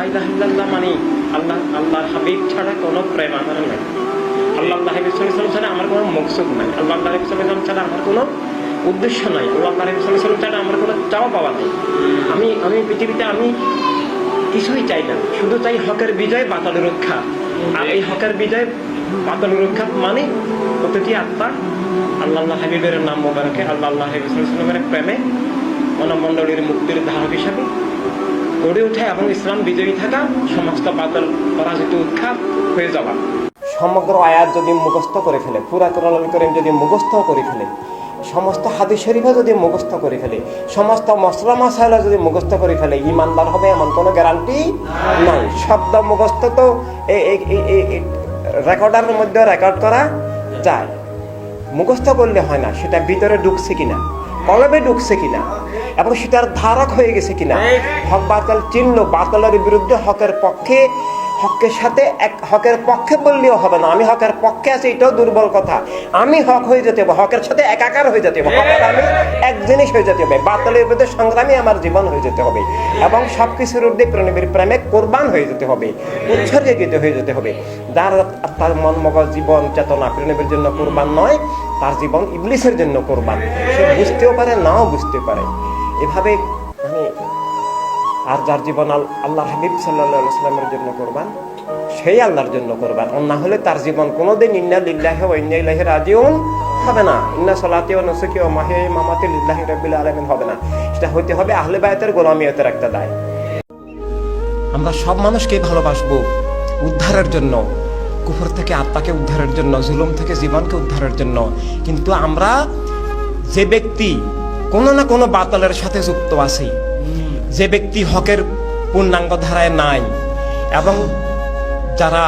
লাইলাহিল্লাহ মানে আল্লাহ, আল্লাহর হাবিব ছাড়া কোনো প্রেম আমার নাই। আল্লাহ আল্লাহ হাবিব ছাড়া আমার কোনো মকসুদ নাই। আল্লাহ আল্লাহ হাবিব ছাড়া আমার কোনো উদ্দেশ্য নাই। আল্লাহ আল্লাহ হাবিব ছাড়া আমার কোনো চাওয়া পাওয়া নেই। আমি আমি পৃথিবীতে আমি কিছুই চাই না। শুধু চাই হকের বিজয়, বাতালের রক্ষা। আর এই হকের বিজয়, বাতালের রক্ষা মানে প্রতিটি আত্মা আল্লাহ আল্লাহ হাবিবের নাম মোবারকে, আল্লাহ আল্লাহ হাবিবের প্রেমে মনমণ্ডলীর মুক্তির ধারক হিসাবে গড়ে ওঠে এবং ইসলাম বিজয়ী থাকা সমস্ত বাতল পরাজিত উৎখাত হয়ে যাওয়া। সমগ্র আয়াত যদি মুখস্থ করে ফেলে পুরা কোরআন করিম যদি মুখস্থ করে ফেলে, সমস্ত হাদিস শরীফও যদি মুখস্থ করে ফেলে, সমস্ত মশলা মশালা যদি মুখস্থ করে ফেলে, ইমানদার হবে এমন কোনো গ্যারান্টি নাই। শব্দ মুখস্থ তো রেকর্ডারের মধ্যে রেকর্ড করা যায়। মুখস্থ করলে হয় না, সেটা ভিতরে ঢুকছে কিনা? কলবে ঢুকছে কিনা? এবং সেটার ধারক হয়ে গেছে কিনা? হক বাতাল চিহ্ন বাতালের বিরুদ্ধে হকের পক্ষে হকের সাথে এক, হকের পক্ষে বললেও হবে না। আমি হকের পক্ষে আছি, এটাও দুর্বল কথা। আমি হক হয়ে যেতে হবে, হকের সাথে একাকার হয়ে যেতে হবে, হকের আমি এক জিনিস হয়ে যেতে হবে, বাতালের বিরুদ্ধে সংগ্রামী আমার জীবন হয়ে যেতে হবে এবং সব কিছুর ঊর্ধ্বে প্রেমের প্রেমে কোরবান হয়ে যেতে হবে, উৎসর্গীকৃত হয়ে যেতে হবে। যার তার মন মগজ, জীবন চেতনা প্রেমের জন্য কোরবান নয়, তার জীবন ইবলিসের জন্য কোরবান। সে বুঝতেও পারে, নাও বুঝতে পারে। এভাবে আর যার জীবন আল- আল্লাহ হাবিব সাল্লাহ সাল্লামের জন্য করবান, সেই আল্লাহর জন্য করবান। আর না হলে তার জীবন কোনোদিন ইন্না লিল্লাহে ও ইন্না ইলাহি রাজিউন হবে না। ইন্না সলাতি ও নসুকি ও মাহে মামাতে লিল্লাহি রাব্বিল আলামিন হবে না। সেটা হইতে হবে আহলে বায়াতের গোলামিয়তের একটা দায়। আমরা সব মানুষকে ভালোবাসবো উদ্ধারের জন্য, কুফর থেকে আত্মাকে উদ্ধারের জন্য, জুলুম থেকে জীবনকে উদ্ধারের জন্য। কিন্তু আমরা যে ব্যক্তি কোনো না কোনো বাতালের সাথে যুক্ত আছি যে ব্যক্তি হকের পূর্ণাঙ্গ ধারায় নাই এবং যারা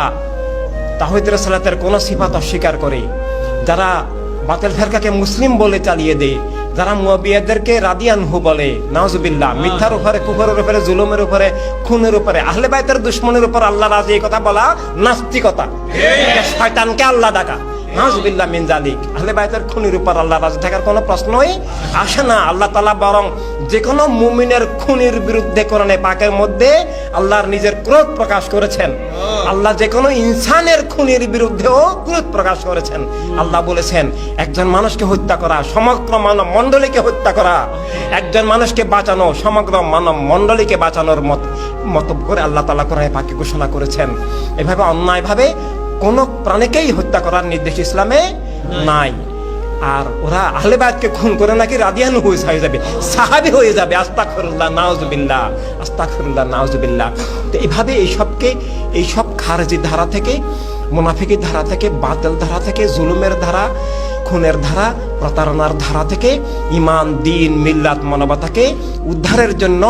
তাহিদের সালাতের কোনো সিফাত অস্বীকার করে, যারা বাতেল ফেরকাকে মুসলিম বলে চালিয়ে দেয়, যারা মুয়াবিয়াদেরকে রাদিয়ানহু বলে নাওজুবিল্লাহ মিথ্যার উপরে, কুফরের উপরে, জুলুমের উপরে, খুনের উপরে, আহলে বাইতের দুশ্মনের উপর আল্লাহ রাজি কথা বলা নাস্তিকতা। শয়তানকে আল্লাহ ডাকা। নাজবিল্লা মিন জালিক আহলে বাইতের খুনির উপর আল্লাহ রাজি থাকার কোনো প্রশ্নই আসে না। আল্লাহ তালা বরং যে কোনো মুমিনের খুনির বিরুদ্ধে কোরআনে পাকের মধ্যে আল্লাহর নিজের ক্রোধ প্রকাশ করেছেন। আল্লাহ যে কোনো ইনসানের খুনির বিরুদ্ধেও ক্রোধ প্রকাশ করেছেন। আল্লাহ বলেছেন, একজন মানুষকে হত্যা করা, সমগ্র মানব মণ্ডলীকে হত্যা করা, একজন মানুষকে বাঁচানো, সমগ্র মানব মণ্ডলীকে বাঁচানোর মত মত করে আল্লাহ তালা কোরআনে পাকে ঘোষণা করেছেন। এভাবে অন্যায়ভাবে কোন প্রাণীকেই হত্যা করার নির্দেশ ইসলামে নাই। আর ওরা আহলেবাদকে খুন করে নাকি রাদিয়ান হয়ে যাবে, সাহাবি হয়ে যাবে। আস্তাকফিরুল্লাহ নাউজুবিল্লাহ আস্তাকফিরুল্লাহ নাউজুবিল্লাহ। তো এইভাবে এইসবকে, এইসব খারজি ধারা থেকে, মুনাফিকের ধারা থেকে, বাতিল ধারা থেকে, জুলুমের ধারা, খুনের ধারা, প্রতারণার ধারা থেকে ইমান দিন, মিল্লাত, মানবতাকে উদ্ধারের জন্য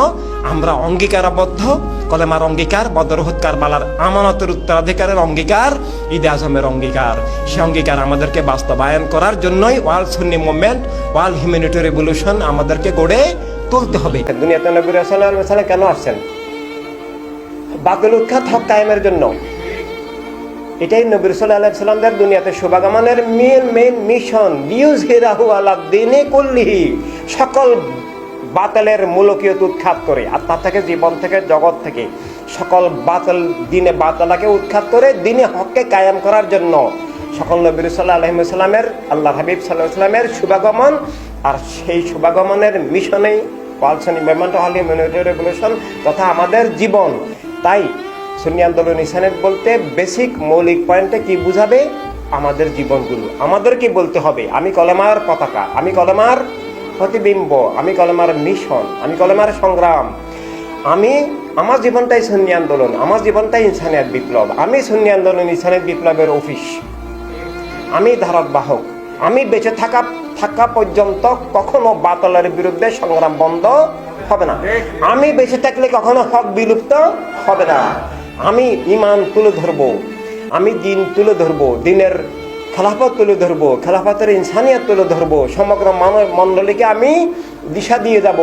আমরা অঙ্গীকারাবদ্ধ। কলেমার অঙ্গীকার বদরহৎকার বালার আমানতের উত্তরাধিকারের অঙ্গীকার, ঈদে আজমের অঙ্গীকার। সে অঙ্গীকার আমাদেরকে বাস্তবায়ন করার জন্যই world Sunni movement world humanity revolution আমাদেরকে গড়ে তুলতে হবে। দুনিয়াতে নবীর সাল্লাহ কেন আসছেন? বাতিল উৎখাত হক কায়েমের জন্য। এটাই নবীর সাল্লাহ সাল্লামদের দুনিয়াতে শুভাগমনের মেন মেন মিশন নিউজ হিরাহু দিনে কল্লিহি। সকল বাতিলের মূলকীয় উৎখাত করে আত্মা থেকে জীবন থেকে, জগৎ থেকে, সকল বাতিল, দিনে বাতলাকে উৎখাত করে, দিনে হককে কায়েম করার জন্য সকল নবীর সাল্লাহ আলহিমসাল্লামের আল্লাহ হাবিব সাল্লাহ সাল্লামের শুভাগমন, আর সেই শুভাগমনের মিশনেই ওয়ালসন ইমপ্লিমেন্ট হল ইমিউনিটি রেগুলেশন তথা আমাদের জীবন। তাই সুন্নি আন্দোলন ইসানেট বলতে বেসিক মৌলিক পয়েন্টে কি বুঝাবে? আমাদের জীবনগুলো। আমাদের কি বলতে হবে? আমি কলমার পতাকা, আমি কলমার প্রতিবিম্ব, আমি কলমার মিশন, আমি কলমার সংগ্রাম। আমি, আমার জীবনটাই সুন্নি আন্দোলন, আমার জীবনটাই ইনসানিয়াত বিপ্লব। আমি সুন্নি আন্দোলন, ইনসানিয়াত বিপ্লবের অফিস। আমি ধারক বাহক আমি বেঁচে থাকা থাকা পর্যন্ত কখনো বাতলের বিরুদ্ধে সংগ্রাম বন্ধ হবে না। আমি বেঁচে থাকলে কখনো হক বিলুপ্ত হবে না। আমি ইমান তুলে ধরবো। আমি দিন তুলে ধরবো। দিনের খেলাফত তুলে ধরবো খেলাফতের ইনসানিয়ত তুলে ধরবো সমগ্র মানব মণ্ডলীকে আমি দিশা দিয়ে যাব।